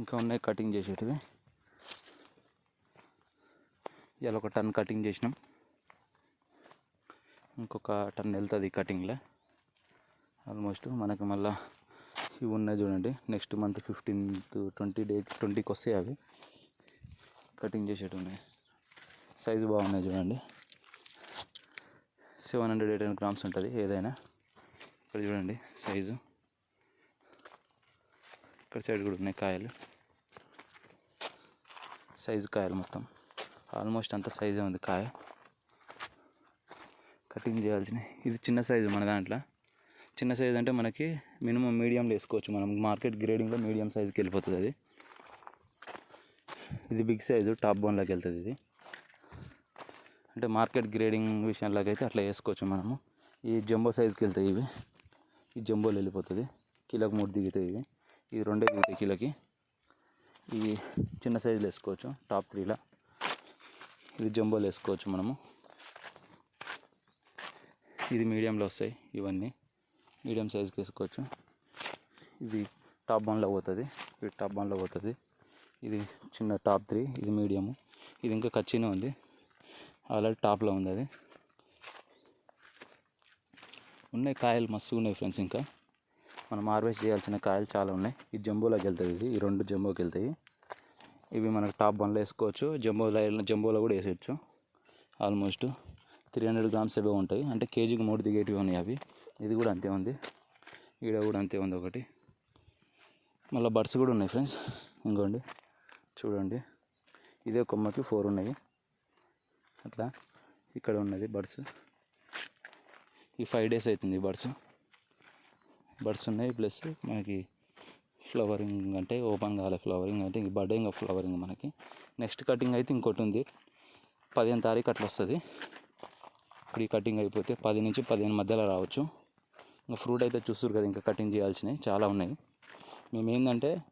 ఇంకా ఉన్నాయి కటింగ్ చేసేటివి. ఇలా ఒక టన్ కటింగ్ చేసినాం. ఇంకొక టన్ వెళ్తుంది కటింగ్లో ఆల్మోస్ట్ మనకి మళ్ళీ ఇవి ఉన్నాయి చూడండి. Next month fifteenth twenty day ట్వంటీకి వస్తాయి అవి. కటింగ్ చేసేటి ఉన్నాయి. సైజు బాగున్నాయి చూడండి. Seven hundred eight hundred grams ఉంటుంది ఏదైనా. ఇక్కడ చూడండి సైజు ఇక్కడ సైడ్ కూడా ఉన్నాయి కాయలు. సైజు కాయలు మొత్తం. ఆల్మోస్ట్ అంత సైజే ఉంది కాయ. కటింగ్ చేయాల్సిన ఇది చిన్న సైజు మన దాంట్లో. చిన్న సైజు అంటే మనకి మినిమం మీడియంలో వేసుకోవచ్చు మనం. మార్కెట్ గ్రేడింగ్లో మీడియం సైజుకి వెళ్ళిపోతుంది అది. ఇది బిగ్ సైజు టాప్ బోన్లోకి వెళ్తుంది ఇది. అంటే మార్కెట్ గ్రేడింగ్ విషయంలోకి అయితే అట్లా వేసుకోవచ్చు మనము. ఈ జంబో సైజుకి వెళ్తాయి ఇవి. ఈ జంబోలు వెళ్ళిపోతుంది. కిలోకి మూడు దిగుతాయి ఇవి. ఇది రెండే దిగుతాయి కిలోకి. ఈ చిన్న సైజులు వేసుకోవచ్చు. టాప్ త్రీలో ఇది జంబోలు వేసుకోవచ్చు మనము. ఇది మీడియంలో వస్తాయి ఇవన్నీ. మీడియం సైజుకి వేసుకోవచ్చు. ఇది టాప్ వన్లో పోతుంది. ఇది టాప్ వన్లో పోతుంది. ఇది చిన్న టాప్ త్రీ ఇది మీడియము ఇది ఇంకా కచ్చినే ఉంది. ఆల్రెడీ టాప్లో ఉంది అది. ఉన్నాయి కాయలు మస్తు ఉన్నాయి ఫ్రెండ్స్ ఇంకా. మనం హార్వెస్ట్ చేయాల్సిన కాయలు చాలా ఉన్నాయి. ఈ జంబోలోకి వెళ్తాయి ఇది ఈ రెండు జంబోకి వెళ్తాయి. ఇవి మనకు టాప్ వన్లో వేసుకోవచ్చు. జంబోలో జంబోలో కూడా వేసేయచ్చు. ఆల్మోస్ట్ త్రీ హండ్రెడ్ గ్రామ్స్ ఏవో ఉంటాయి. అంటే కేజీకి మూడు దిగేటివి ఉన్నాయి అవి. ఇది కూడా అంతే ఉంది. ఈడ కూడా అంతే ఉంది ఒకటి. మళ్ళీ బడ్స్ కూడా ఉన్నాయి ఫ్రెండ్స్. ఇంకోండి. చూడండి. ఇదే కొమ్మకి ఫోర్ ఉన్నాయి. అట్లా ఇక్కడ ఉన్నది బడ్స్ ఈ ఫైవ్ డేస్ అవుతుంది బడ్స్ బడ్స్ ఉన్నాయి. ప్లస్ మనకి ఫ్లవరింగ్ అంటే ఓపెన్ కాలే ఫ్లవరింగ్ అంటే ఇంక బర్డే ఇంకా ఫ్లవరింగ్ మనకి. నెక్స్ట్ కటింగ్ అయితే ఇంకోటి ఉంది. పదిహేను తారీఖు అట్లా వస్తుంది. ఇప్పుడు ఈ కటింగ్ అయిపోతే పది నుంచి పదిహేను మధ్యలో రావచ్చు. ఇంకా ఫ్రూట్ అయితే చూస్తారు కదా ఇంకా కటింగ్ చేయాల్సినవి చాలా ఉన్నాయి. మేము ఏంటంటే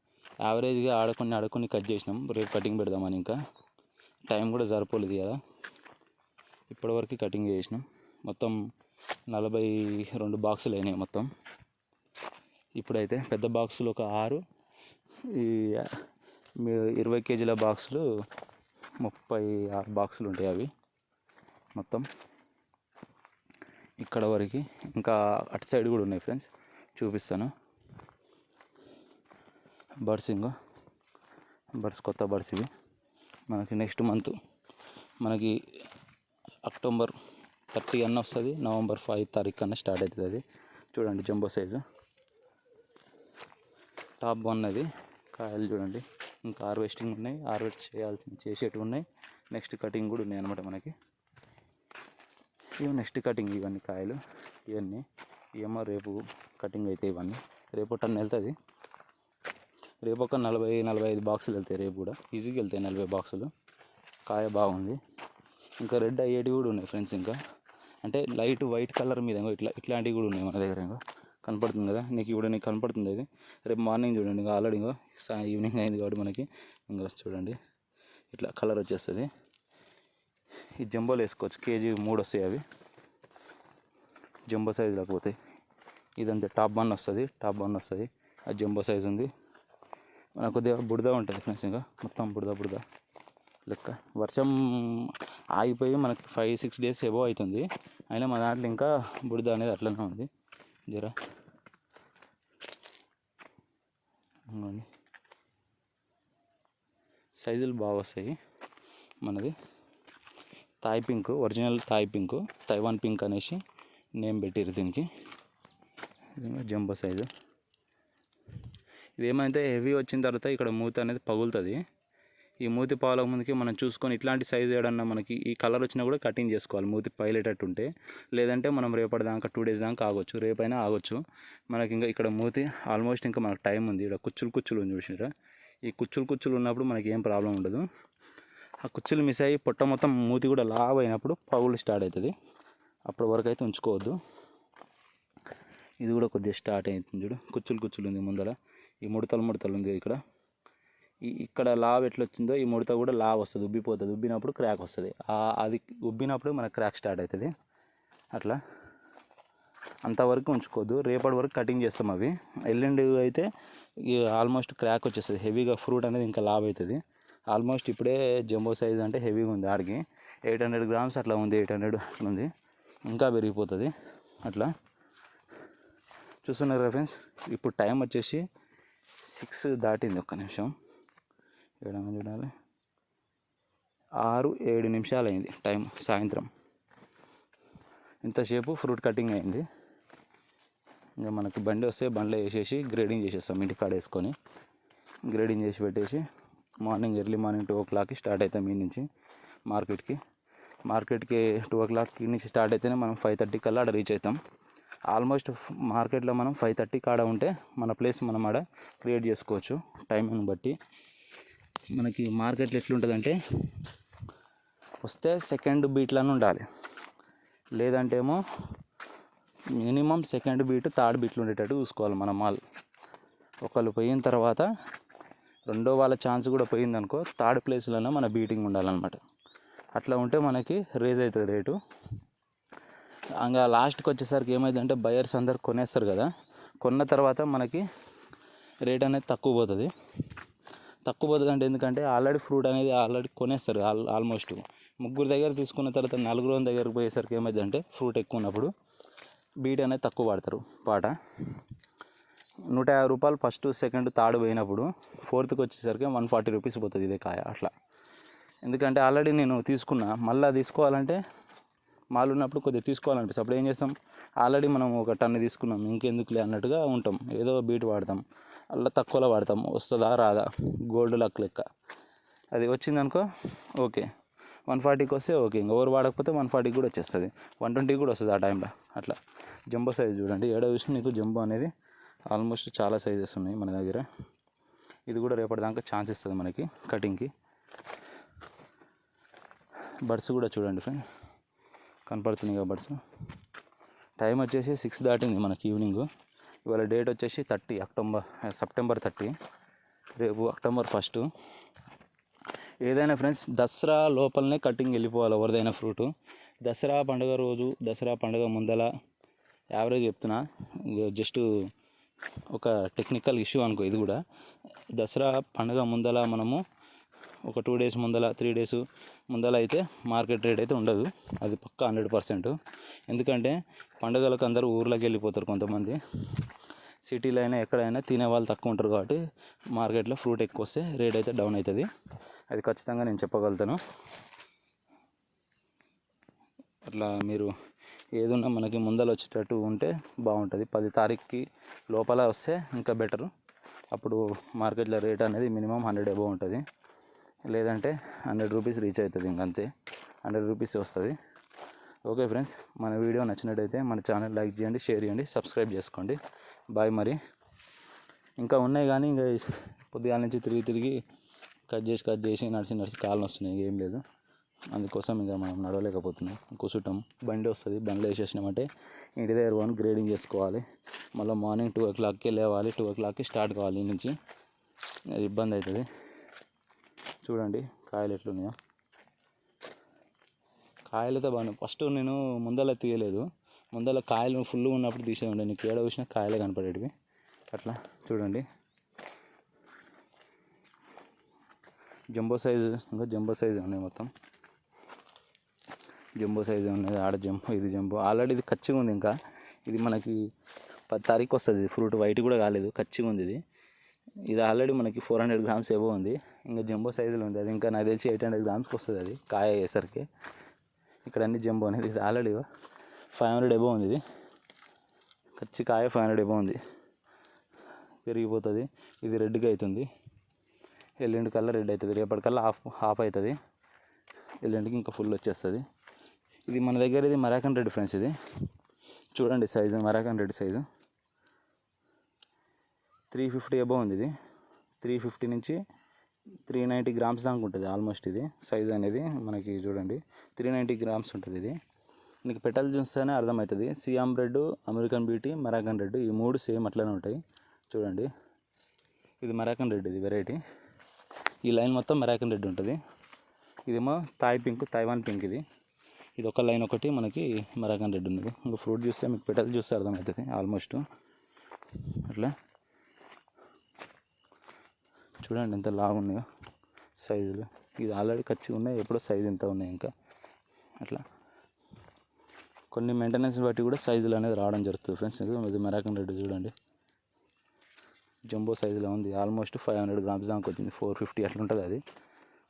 యావరేజ్గా ఆడకొని ఆడుకొని కట్ చేసినాం. రేపు కటింగ్ పెడదామని ఇంకా. టైం కూడా సరిపోలేదు కదా. ఇప్పటివరకు కటింగ్ చేసినాం. మొత్తం నలభై రెండు బాక్సులు అయినాయి మొత్తం. ఇప్పుడైతే పెద్ద బాక్సులు ఒక ఆరు. ఈ మీ- ఇరవై కేజీల బాక్సులు ముప్పై ఆరు బాక్సులు ఉంటాయి అవి మొత్తం. ఇక్కడ వరకు ఇంకా అటు సైడ్ కూడా ఉన్నాయి ఫ్రెండ్స్ చూపిస్తాను. బర్డ్స్ ఇంకో బర్డ్స్ కొత్త బర్డ్స్ ఇవి. మనకి నెక్స్ట్ మంత్ మనకి అక్టోబర్ థర్టీ అన్న వస్తుంది నవంబర్ ఫైవ్ తారీఖు కన్నా స్టార్ట్ అవుతుంది అది. చూడండి జంబో సైజు. టాప్ బాగున్నది కాయలు చూడండి. ఇంకా హార్వెస్టింగ్ ఉన్నాయి. హార్వెస్ట్ చేయాల్సిన చేసేటివి ఉన్నాయి. నెక్స్ట్ కటింగ్ కూడా ఉన్నాయి అనమాట మనకి. ఇవి నెక్స్ట్ కటింగ్ ఇవన్నీ కాయలు. ఇవన్నీ. ఏమో రేపు కటింగ్ అయితే ఇవన్నీ. రేపు టన్ను వెళ్తుంది. రేపు ఒక నలభై నలభై ఐదు బాక్సులు వెళ్తాయి రేపు కూడా. ఈజీగా వెళ్తాయి నలభై బాక్సులు. కాయ బాగుంది. ఇంకా రెడ్ అయ్యేటివి కూడా ఉన్నాయి ఫ్రెండ్స్ ఇంకా. అంటే లైట్ వైట్ కలర్ మీద ఇట్లా ఇట్లాంటివి కూడా ఉన్నాయి మన దగ్గర ఇంకా. కనపడుతుంది కదా? నీకు ఇప్పుడు నీకు కనపడుతుంది ఇది? రేపు మార్నింగ్ చూడండి ఇంకా ఆల్రెడీ ఇంకో సా ఈవినింగ్ అయింది కాబట్టి మనకి ఇంకా చూడండి. ఇట్లా కలర్ వచ్చేస్తుంది. ఈ జంబోలు వేసుకోవచ్చు కేజీ మూడు వస్తాయి అవి. జంబో సైజు లేకపోతే ఇదంతా టాప్ బన్ వస్తుంది టాప్ బన్ వస్తుంది. ఆ జంబో సైజ్ ఉంది. మనకు కొద్దిగా బుడద ఉంటుంది ఫ్రెండ్స్ ఇంకా మొత్తం బుడద బుడద లెక్క. వర్షం ఆగిపోయి మనకి ఫైవ్ సిక్స్ డేస్ ఎబో అవుతుంది. అయినా మా దాంట్లో ఇంకా బుడద అనేది అట్లనే ఉంది. జరా సైజులు బాగా వస్తాయి. మనది Thai pink original Thai pink Taiwan pink అనేసి నేమ్ పెట్టారు దీనికి. జంబో సైజు ఇది ఏమైతే హెవీ వచ్చిన తర్వాత ఇక్కడ మూత అనేది పగులుతుంది. ఈ మూతి పాలకు ముందుకి మనం చూసుకొని ఇట్లాంటి సైజు ఏడన్నా మనకి ఈ కలర్ వచ్చినా కూడా కటింగ్ చేసుకోవాలి. మూతి పైలేటట్టు ఉంటే లేదంటే మనం రేపటి దాకా టూ డేస్ దాకా ఆగొచ్చు. రేపైనా ఆగొచ్చు. మనకి ఇంకా ఇక్కడ మూతి ఆల్మోస్ట్ ఇంకా మనకు టైం ఉంది. ఇక్కడ కుచ్చులు కుచ్చులు ఉంది చూసినారా? ఈ కుచ్చులు కుచ్చులు ఉన్నప్పుడు మనకి ఏం ప్రాబ్లం ఉండదు. ఆ కుచ్చులు మిస్ అయ్యి పొట్ట మొత్తం మూతి కూడా లావ్ అయినప్పుడు పగులు స్టార్ట్ అవుతుంది అప్పటి వరకు అయితే ఉంచుకోవద్దు. ఇది కూడా కొద్దిగా స్టార్ట్ అవుతుంది చూడు. కుచ్చులు కుచ్చులు ఉంది ముందర. ఈ ముడతలు ముడతలు ఉంది ఇక్కడ. ఇక్కడ లావ్ ఎట్లా వచ్చిందో ఈ ముడత కూడా లావ్ వస్తుంది ఉబ్బిపోతుంది. ఉబ్బినప్పుడు క్రాక్ వస్తుంది. అది ఉబ్బినప్పుడు మనకు క్రాక్ స్టార్ట్ అవుతుంది అట్లా. అంతవరకు ఉంచుకోవద్దు. రేపటి వరకు కటింగ్ చేస్తాం అవి. ఎల్లుండి అయితే ఆల్మోస్ట్ క్రాక్ వచ్చేస్తుంది. హెవీగా ఫ్రూట్ అనేది ఇంకా లావ్ అవుతుంది ఆల్మోస్ట్ ఇప్పుడే జంబో సైజ్ అంటే హెవీగా ఉంది ఆడికి. ఎయిట్ హండ్రెడ్ గ్రామ్స్ అట్లా ఉంది ఎయిట్ హండ్రెడ్ అట్లా ఉంది. ఇంకా పెరిగిపోతుంది. అట్లా. చూస్తున్నారు ఫ్రెండ్స్ ఇప్పుడు టైం వచ్చేసి సిక్స్ దాటింది ఒక్క నిమిషం. ఏడమ చూడాలి ఆరు ఏడు నిమిషాలు అయింది టైం సాయంత్రం. ఇంతసేపు ఫ్రూట్ కటింగ్ అయింది. ఇంకా మనకి బండి వస్తే బండిలో వేసేసి గ్రేడింగ్ చేసేస్తాం ఇంటి కాడ వేసుకొని. గ్రేడింగ్ చేసి పెట్టేసి మార్నింగ్ ఎర్లీ మార్నింగ్ టూ ఓ క్లాక్కి స్టార్ట్ అవుతాం ఈ నుంచి మార్కెట్కి. మార్కెట్కి టూ ఓ క్లాక్ నుంచి స్టార్ట్ అయితేనే మనం ఫైవ్ థర్టీ కల్లా ఆడ రీచ్ అవుతాం ఆల్మోస్ట్ మార్కెట్లో మనం ఫైవ్ థర్టీ కాడ ఉంటే మన ప్లేస్ మనం ఆడ క్రియేట్ చేసుకోవచ్చు టైమింగ్ బట్టి. మనకి మార్కెట్లో ఎట్లుంటుందంటే వస్తే సెకండ్ బీట్లను ఉండాలి. లేదంటే ఏమో మినిమం సెకండ్ బీట్ థర్డ్ బీట్లు ఉండేటట్టు చూసుకోవాలి మన మాల్. ఒకళ్ళు పోయిన తర్వాత రెండో వాళ్ళ ఛాన్స్ కూడా పోయిందనుకో థర్డ్ ప్లేస్లోనే మన బీటింగ్ ఉండాలన్నమాట. అట్లా ఉంటే మనకి రేజ్ అవుతుంది రేటు. ఇంకా లాస్ట్కి వచ్చేసరికి ఏమైందంటే బయర్స్ అందరు కొనేస్తారు కదా. కొన్న తర్వాత మనకి రేట్ అనేది తక్కువ పోతుంది. తక్కువ పోతుంది అంటే ఎందుకంటే ఆల్రెడీ ఫ్రూట్ అనేది ఆల్రెడీ కొనేస్తారు ఆల్ ఆల్మోస్ట్. ముగ్గురు దగ్గర తీసుకున్న తర్వాత నలుగురు దగ్గరకు పోయేసరికి ఏమైందంటే ఫ్రూట్ ఎక్కువ ఉన్నప్పుడు బీట్ అనేది తక్కువ పడతారు పాట. నూట యాభై రూపాయలు ఫస్ట్ సెకండ్ థర్డ్ పోయినప్పుడు ఫోర్త్కి వచ్చేసరికి వన్ ఫార్టీ రూపీస్ పోతుంది ఇదే కాయ అట్లా. ఎందుకంటే ఆల్రెడీ నేను తీసుకున్నా మళ్ళీ తీసుకోవాలంటే మాల్ ఉన్నప్పుడు కొద్దిగా తీసుకోవాలనిపిస్తుంది. అప్పుడు ఏం చేస్తాం? ఆల్రెడీ మనం ఒక టన్ను తీసుకున్నాం. ఇంకెందుకులే అన్నట్టుగా ఉంటాం. ఏదో బీట్ వాడతాం. అలా తక్కువలో వాడతాం. వస్తుందా? రాదా? గోల్డ్ లక్ లెక్క. అది వచ్చిందనుకో ఓకే. వన్ ఫార్టీకి వస్తే ఓకే. ఇంకా ఓవర్ వాడకపోతే వన్ ఫార్టీకి కూడా వచ్చేస్తుంది. వన్ ట్వంటీకి కూడా వస్తుంది ఆ టైంలో. అట్లా. జంబో సైజ్ చూడండి. ఏడో విషయం నీకు జంబో అనేది ఆల్మోస్ట్ చాలా సైజెస్ ఉన్నాయి మన దగ్గర. ఇది కూడా రేపటిదాకా ఛాన్స్ ఇస్తుంది మనకి కటింగ్కి. బడ్స్ కూడా చూడండి ఫ్రెండ్స్. కనపడుతున్నాయి కాబట్టి టైం వచ్చేసి సిక్స్ దాటింది మనకి ఈవినింగ్. ఇవాళ డేట్ వచ్చేసి థర్టీ అక్టోబర్ సెప్టెంబర్ థర్టీ. రేపు అక్టోబర్ ఫస్ట్. ఏదైనా ఫ్రెండ్స్ దసరా లోపలనే కటింగ్ వెళ్ళిపోవాలి ఎవరిదైనా ఫ్రూట్. దసరా పండుగ రోజు దసరా పండుగ ముందల యావరేజ్ చెప్తున్నా. జస్ట్ ఒక టెక్నికల్ ఇష్యూ అనుకో ఇది కూడా. దసరా పండుగ ముందల మనము ఒక టూ డేస్ ముందల త్రీ డేస్ ముందల అయితే మార్కెట్ రేట్ అయితే ఉండదు. అది పక్క హండ్రెడ్ పర్సెంట్. ఎందుకంటే పండుగలకు అందరూ ఊర్లోకి వెళ్ళిపోతారు కొంతమంది. సిటీలో అయినా ఎక్కడైనా తినే వాళ్ళు తక్కువ ఉంటారు కాబట్టి మార్కెట్లో ఫ్రూట్ ఎక్కువ వస్తే రేట్ అయితే డౌన్ అవుతుంది. అది ఖచ్చితంగా నేను చెప్పగలుగుతాను. అట్లా మీరు ఏదున్నా మనకి ముందర వచ్చేటట్టు ఉంటే బాగుంటుంది. పది తారీఖుకి లోపల వస్తే ఇంకా బెటరు. అప్పుడు మార్కెట్లో రేట్ అనేది మినిమం హండ్రెడ్ అబవ్ ఉంటుంది. లేదంటే హండ్రెడ్ రూపీస్ రీచ్ అవుతుంది ఇంకంతే హండ్రెడ్ రూపీస్ వస్తుంది. ఓకే ఫ్రెండ్స్ మన వీడియో నచ్చినట్టయితే మన ఛానల్ లైక్ చేయండి షేర్ చేయండి సబ్స్క్రైబ్ చేసుకోండి. బాయ్ మరి. ఇంకా ఉన్నాయి కానీ ఇంకా పొద్దుగాల నుంచి తిరిగి తిరిగి కట్ చేసి కట్ చేసి నడిచి నడిచి కాళ్ళు వస్తున్నాయి ఏం లేదు. అందుకోసం ఇంకా మనం నడవలేకపోతున్నాం కూర్చుంటాం బండి వస్తుంది బండిలో వేసేసినామంటే ఇంటి దగ్గర వన్ గ్రేడింగ్ చేసుకోవాలి. మళ్ళీ మార్నింగ్ టూ ఓ క్లాక్కి లేవాలి టూ ఓ క్లాక్కి స్టార్ట్ కావాలి నుంచి. ఇబ్బంది అవుతుంది. చూడండి కాయలు ఎట్లున్నాయో. కాయలతో బాగున్నాయి. ఫస్ట్ నేను ముందల తీయలేదు. ముందల కాయలు ఫుల్ ఉన్నప్పుడు తీసే ఉండే. నీకు ఏడ చూసినా కాయలే కనపడేటివి. అట్లా చూడండి. జంబో సైజు ఇంకా జంబో సైజు ఉన్నాయి మొత్తం. జంబో సైజు ఉన్నది. ఆడ జంబో ఇది జంబో. ఆల్రెడీ ఇది కచ్చిగా ఉంది ఇంకా. ఇది మనకి పది తారీఖు వస్తుంది. ఫ్రూట్ వైట్ కూడా కాలేదు. కచ్చిగా ఉంది ఇది. ఇది ఆల్రెడీ మనకి ఫోర్ హండ్రెడ్ గ్రామ్స్ ఏవో ఉంది. ఇంకా జంబో సైజులో ఉంది. అది ఇంకా నాకు తెలిసి ఎయిట్ హండ్రెడ్ గ్రామ్స్కి వస్తుంది అది. కాయ అయ్యేసరికి. ఇక్కడ అన్ని జంబో అనేది ఇది ఆల్రెడీ ఫైవ్ హండ్రెడ్ ఎబో ఉంది ఇది. ఖర్చు కాయ ఫైవ్ హండ్రెడ్ ఎబో ఉంది. పెరిగిపోతుంది ఇది రెడ్గా అవుతుంది ఎల్లుండి కల్లా రెడ్ అవుతుంది రేపటికల్లా హాఫ్ హాఫ్ అవుతుంది ఎల్లుండికి ఇంకా ఫుల్ వచ్చేస్తుంది. ఇది మన దగ్గర ఇది మరాకన్ రెడ్ ఫ్రెండ్స్ ఇది. చూడండి size Moroccan red size three fifty above ఉంది ఇది త్రీ ఫిఫ్టీ నుంచి త్రీ నైంటీ గ్రామ్స్ దాకా ఉంటుంది ఆల్మోస్ట్ ఇది. సైజ్ అనేది మనకి చూడండి. త్రీ నైంటీ గ్రామ్స్ ఉంటుంది ఇది. మీకు పెటల్ చూస్తేనే అర్థమవుతుంది. Siam bread American beauty Moroccan red ఈ మూడు సేమ్ అట్లనే ఉంటాయి. చూడండి. ఇది మరాకన్ రెడ్ ఇది వెరైటీ. ఈ లైన్ మొత్తం మరాకన్ రెడ్ ఉంటుంది. ఇదేమో థాయ్ పింక్ తైవాన్ పింక్ ఇది. ఇది ఒక లైన్ ఒకటి మనకి మరాకన్ రెడ్ ఉంది ఇంకా ఫ్రూట్ చూస్తే మీకు పెటల్ చూస్తే అర్థమవుతుంది ఆల్మోస్ట్. అట్లా. చూడండి ఎంత లావు ఉన్నాయో సైజులు. ఇది ఆల్రెడీ ఖచ్చిగా ఉన్నాయి ఎప్పుడో సైజు ఎంత ఉన్నాయి ఇంకా. అట్లా. కొన్ని మెయింటెనెన్స్ బట్టి కూడా సైజులు అనేది రావడం జరుగుతుంది ఫ్రెండ్స్. ఇది మెరాకన్ రెడ్ చూడండి. జంబో సైజులో ఉంది. ఆల్మోస్ట్ ఫైవ్ హండ్రెడ్ గ్రామ్స్ దాకా వచ్చింది. ఫోర్ ఫిఫ్టీ అట్లా ఉంటుంది అది.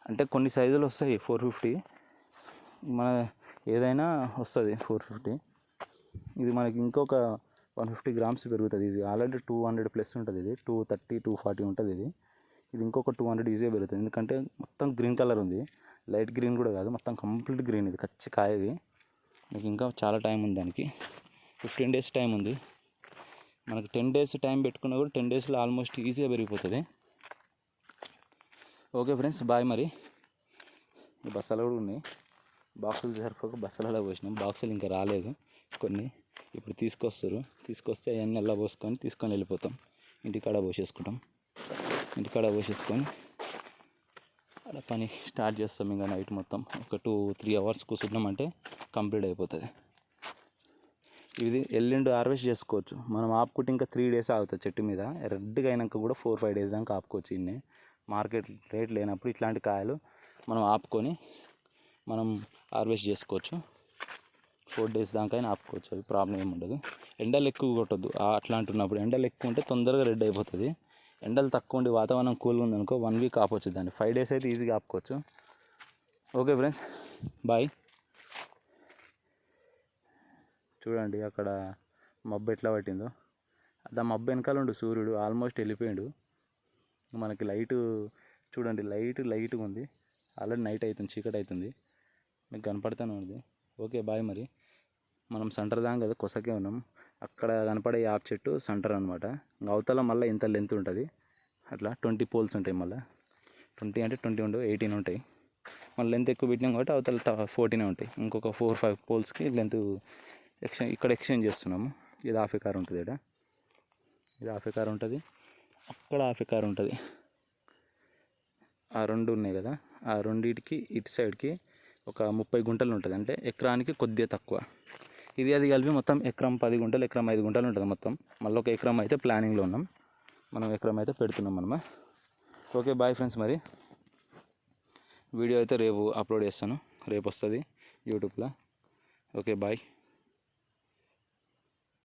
అంటే కొన్ని సైజులు వస్తాయి ఫోర్ ఫిఫ్టీ. మన ఏదైనా వస్తుంది ఫోర్ ఫిఫ్టీ. ఇది మనకి ఇంకొక వన్ ఫిఫ్టీ గ్రామ్స్ పెరుగుతుంది. ఇది ఆల్రెడీ టూ హండ్రెడ్ ప్లస్ ఉంటుంది ఇది. టూ థర్టీ టూ ఫార్టీ ఉంటుంది ఇది. ఇది ఇంకొక టూ హండ్రెడ్ ఈజీగా పెరుగుతుంది ఎందుకంటే మొత్తం గ్రీన్ కలర్ ఉంది. లైట్ గ్రీన్ కూడా కాదు. మొత్తం కంప్లీట్ గ్రీన్ ఇది. కచ్చి కాయ ఇది మీకు ఇంకా చాలా టైం ఉంది దానికి. ఫిఫ్టీన్ డేస్ టైం ఉంది. మనకి టెన్ డేస్ టైం పెట్టుకున్నా కూడా టెన్ డేస్లో ఆల్మోస్ట్ ఈజీగా పెరిగిపోతుంది. ఓకే ఫ్రెండ్స్ బాయ్ మరి. ఈ బస్సాలు కూడా ఉన్నాయి. బాక్సులు సరిపోక బస్సులలో పోసినాం. బాక్సులు ఇంకా రాలేదు. కొన్ని ఇప్పుడు తీసుకొస్తారు. తీసుకొస్తే అవన్నీ ఎలా పోసుకొని తీసుకొని వెళ్ళిపోతాం. ఇంటికాడ పోసేసుకుంటాం. ఇంటికాడ పోసేసుకొని అలా పని స్టార్ట్ చేస్తాం ఇంకా నైట్ మొత్తం. ఒక టూ త్రీ అవర్స్ కూర్చున్నామంటే కంప్లీట్ అయిపోతుంది. ఇది ఎల్లుండి హార్వెస్ట్ చేసుకోవచ్చు. మనం ఆపుకుంటే ఇంకా త్రీ డేస్ ఆగుతుంది చెట్టు మీద. రెడ్గా అయినాక కూడా ఫోర్ ఫైవ్ డేస్ దాకా ఆపుకోవచ్చు ఇన్ని. మార్కెట్ రేట్ లేనప్పుడు ఇట్లాంటి కాయలు మనం ఆపుకొని మనం హార్వెస్ట్ చేసుకోవచ్చు. ఫోర్ డేస్ దాకా అయినా ఆపుకోవచ్చు. అవి ప్రాబ్లం ఏమి ఉండదు. ఎండలు ఎక్కువ కొట్టద్దు. అట్లాంటి ఉన్నప్పుడు ఎండలు ఎక్కువ ఉంటే తొందరగా రెడ్ అయిపోతుంది. ఎండలు తక్కువ ఉండి వాతావరణం కూల్గా ఉంది అనుకో వన్ వీక్ ఆపొచ్చు దాన్ని ఫైవ్ డేస్ అయితే ఈజీగా ఆపుకోవచ్చు. Okay friends bye. చూడండి అక్కడ మబ్బు ఎట్లా పట్టిందో. అదా మబ్బు వెనకాల ఉండు సూర్యుడు ఆల్మోస్ట్ వెళ్ళిపోయాడు. మనకి లైటు చూడండి లైట్ లైట్గా ఉంది. ఆల్రెడీ నైట్ అవుతుంది చీకటి అవుతుంది. మీకు కనపడతానే ఉంది. ఓకే బాయ్ మరి. మనం సెంటర్ దాం కదా కొసకే ఉన్నాం. అక్కడ కనపడే యాప్ చెట్టు సెంటర్ అనమాట అవతల మళ్ళీ ఇంత లెంత్ ఉంటుంది. అట్లా ట్వంటీ పోల్స్ ఉంటాయి మళ్ళీ. ట్వంటీ అంటే ట్వంటీ ఉండవు ఎయిటీన్ ఉంటాయి. మళ్ళీ లెంత్ ఎక్కువ పెట్టినాం కాబట్టి అవతల ఫోర్టీనే ఉంటాయి. ఇంకొక ఫోర్ ఫైవ్ పోల్స్కి లెంత్ ఎక్స్చేంజ్ ఇక్కడ ఎక్స్చేంజ్ చేస్తున్నాము. ఇది హాఫ్ ఎకార్ ఉంటుంది ఇక్కడ. ఇది హాఫ్ ఎకార్ ఉంటుంది. అక్కడ హాఫ్ ఎకార్ ఉంటుంది. ఆ రెండు ఉన్నాయి కదా. ఆ రెండింటికి ఇటు సైడ్కి ఒక ముప్పై గుంటలు ఉంటుంది. అంటే ఎకరానికి కొద్దిగా తక్కువ. ఇది అది కలిపి మొత్తం ఎకరం పది గుంటలు ఎకరం ఐదు గుంటలు ఉంటుంది మొత్తం. మళ్ళీ ఒక ఎకరం అయితే ప్లానింగ్లో ఉన్నాం. మనం ఎకరం అయితే పెడుతున్నాం మనమా ఓకే బాయ్ ఫ్రెండ్స్ మరి. వీడియో అయితే రేపు అప్లోడ్ చేస్తాను. రేపు వస్తుంది యూట్యూబ్లో ఓకే బాయ్